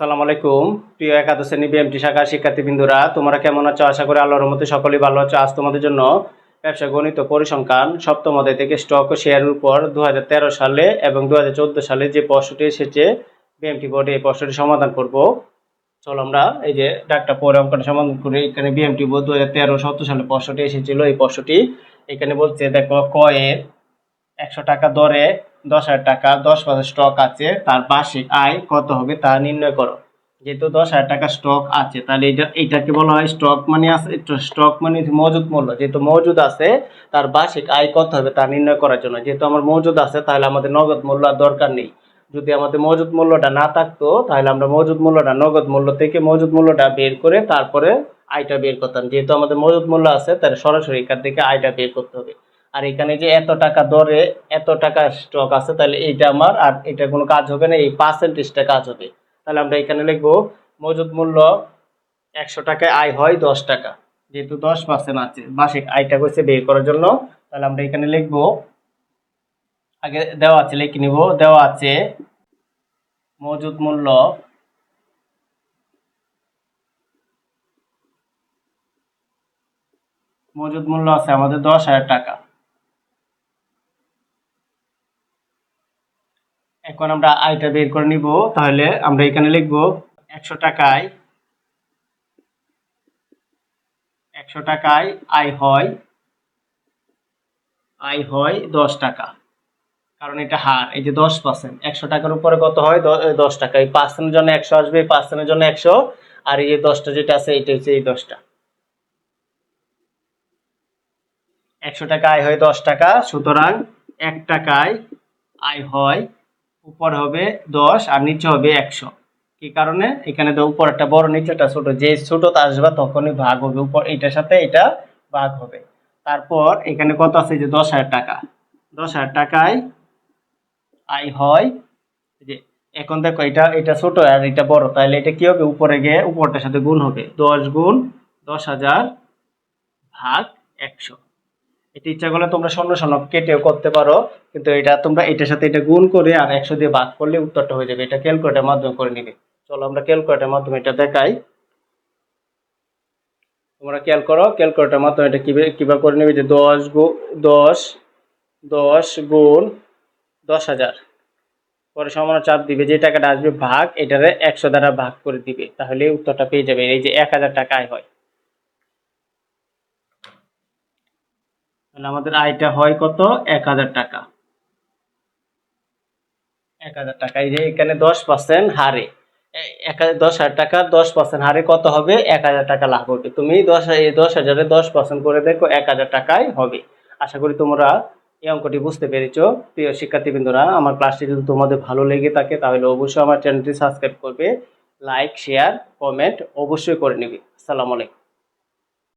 সালাম আলাইকুম। প্রিয় একাদশ শ্রেণি বিএমটি শাখার শিক্ষার্থীবৃন্দুরা, তোমরা কেমন আছো? আশা করি আল্লাহর মধ্যে সকলেই ভালো আছো। আজ তোমাদের জন্য ব্যবসা গণিত পরিসংখ্যান সপ্তম অধ্যায় থেকে স্টক ও শেয়ারের উপর দু হাজার তেরো সালে এবং দু হাজার চোদ্দ সালে যে প্রশ্নটি এসেছে, বিএমটি বোর্ডে এই প্রশ্নটি সমাধান করব। চলো আমরা এই যে ডাকটা পরে অঙ্কটা সমাধান করি এখানে বিএমটি বোর্ড দু হাজার তেরো সত্তর সালে প্রশ্নটি এসেছিল এই প্রশ্নটি। এখানে বলছে, দেখো কয়ের একশো টাকা দরে দশ হাজার টাকা, দশ পার্সেন্ট স্টক আছে, তার বার্ষিক আয় কত হবে তা নির্ণয় করো। যেহেতু দশ হাজার টাকা স্টক আছে, তাহলে এটা এটাকে বলা হয় স্টক মানে আছে স্টক মানে মজুদ মূল্য। যেহেতু মজুদ আছে, তার বার্ষিক আয় কত হবে তা নির্ণয় করার জন্য। যেহেতু আমার মজুদ আছে, তাহলে আমাদের নগদ মূল্য আর দরকার নেই। যদি আমাদের মজুদ মূল্যটা না থাকতো, তাহলে আমরা মজুদ মূল্যটা নগদ মূল্য থেকে মজুদ মূল্যটা বের করে তারপরে আয়টা বের করতাম। যেহেতু আমাদের মজুদ মূল্য আছে, তাহলে সরাসরি এখান থেকে আয়টা বের করতে হবে। আর এখানে যে এত টাকা দরে এত টাকা স্টক আছে, তাহলে এইটা আমার, আর এটা কোনো কাজ হবে না, এই পার্সেন্টেজটা কাজ হবে। তাহলে আমরা এখানে লিখব, মজুদ মূল্য একশো টাকায় আয় হয় দশ টাকা। যেহেতু দশ পার্সেন্ট আছে, মাসিক আয়টা করছে বের করার জন্য, তাহলে আমরা এখানে লিখব, আগে দেওয়া আছে, লিখে নিব, দেওয়া আছে মজুদ মূল্য মজুদ মূল্য আছে আমাদের দশ হাজার টাকা। এখন আমরা আয়টা বের করে নিব। তাহলে আমরা এখানে লিখব একশো টাকায় একশো টাকায় আয় হয় আয় হয় দশ টাকা। কারণ এটা হার, এই যে দশ পার্সেন্ট একশো টাকার উপরে কত হয়? দশ টাকা। এই পার্সেন্টের জন্য একশো আসবে, এই পার্সেন্টের জন্য একশো। আর এই যে দশটা যেটা আছে এটা হচ্ছে এই দশটা। একশো টাকা আয় হয় দশ টাকা, সুতরাং এক টাকায় আয় হয় উপর হবে দশ আর নিচে হবে একশো। কি কারণে? এখানে তো উপর একটা বড় নিচেটা ছোট। যে ছোটটা আসবে তখনই ভাগ হবে। উপর এটার সাথে এটা ভাগ হবে। তারপর এখানে কত আছে? যে দশ হাজার টাকা। দশ হাজার টাকায় আয় হয় যে, এখন দেখো এটা এটা ছোট আর এটা বড়। তাহলে এটা কি হবে? উপরে গিয়ে উপরটার সাথে গুণ হবে। দশ গুণ দশ হাজার ভাগ একশো। এটা ইচ্ছা করলে তোমরা শূন্য শূন্য কেটেও করতে পারো, কিন্তু এটা তোমরা এটার সাথে এটা গুণ করে আর একশো দিয়ে ভাগ করলে উত্তরটা হয়ে যাবে। এটা ক্যালকুলেটার মাধ্যমে করে নিবে। চলো আমরা ক্যালকুলেটার মাধ্যমে এটা দেখাই। তোমরা খেয়াল করো ক্যালকুলেটার মাধ্যমে এটা কীভাবে কীভাবে করে নেবে? যে দশ গু দশ দশ গুণ দশ হাজার। পরে সমান চাপ দিবে। যে টাকাটা আসবে ভাগ, এটারে একশো দ্বারা ভাগ করে দিবে। তাহলে উত্তরটা পেয়ে যাবে। এই যে এক হাজার টাকা আয় হয়। তাহলে আমাদের আয়টা হয় কত? এক হাজার টাকা। এক হাজার টাকা। এই যে এখানে দশ পার্সেন্ট হারে। এক হাজার দশ হাজার টাকা, দশ পার্সেন্ট হারে কত হবে? এক হাজার টাকা লাভ হবে। তুমি দশ, এই দশ হাজারে দশ পার্সেন্ট করে দেখো এক হাজার টাকায় হবে। আশা করি তোমরা এই অঙ্কটি বুঝতে পেরেছ। প্রিয় শিক্ষার্থীবৃন্দরা, আমার ক্লাসটি যদি তোমাদের ভালো লেগে থাকে, তাহলে অবশ্যই আমার চ্যানেলটি সাবস্ক্রাইব করবে। লাইক, শেয়ার, কমেন্ট অবশ্যই করে নেবে। আসসালামু আলাইকুম।